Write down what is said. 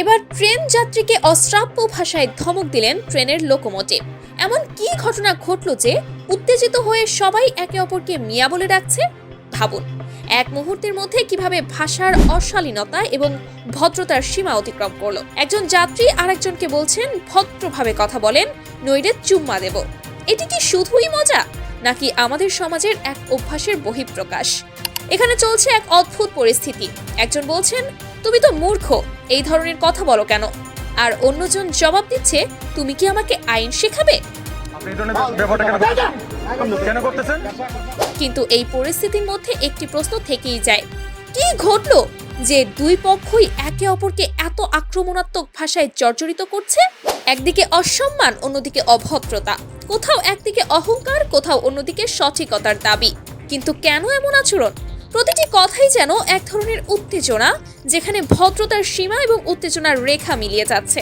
এবার ট্রেন যাত্রীকে অশ্রাব্য ভাষায় ধমক দিলেন ট্রেনের লোকোমোটিভ। এমন কি ঘটনা ঘটলো যে উত্তেজিত হয়ে সবাই একে অপরকে মিয়া বলে ডাকছে? ভাবুন, এক মুহূর্তের মধ্যে কীভাবে ভাষার অশালীনতা এবং ভদ্রতার সীমা অতিক্রম করল। একজন যাত্রী আরেকজনকে বলছেন, ভদ্রভাবে কথা বলেন নইরে চুম্মা দেব। এটি কি শুধুই মজা, নাকি আমাদের সমাজের এক অভ্যাসের বহিঃপ্রকাশ? এখানে চলছে এক অদ্ভুত পরিস্থিতি। একজন বলছেন তুমি তো মূর্খ এই ধরনের কথা বলো কেন? আর অন্যজন জবাব দিচ্ছে তুমি কি আমাকে আইন শেখাবে? কিন্তু এই পরিস্থিতির মধ্যে একটি প্রশ্ন থেকেই যায়। কি ঘটলো যে দুই পক্ষই একে অপরকে এত আক্রমণাত্মক ভাষায় জর্জরিত করছে? একদিকে অসম্মান অন্যদিকে অভদ্রতা। কোথাও একদিকে অহংকার কোথাও অন্যদিকে সঠিকতার দাবি। কিন্তু কেন এমন আচরণ? প্রতিটি কথাই যেন এক ধরনের উত্তেজনা যেখানে ভদ্রতার সীমা এবং উত্তেজনার রেখা মিলিয়ে যাচ্ছে।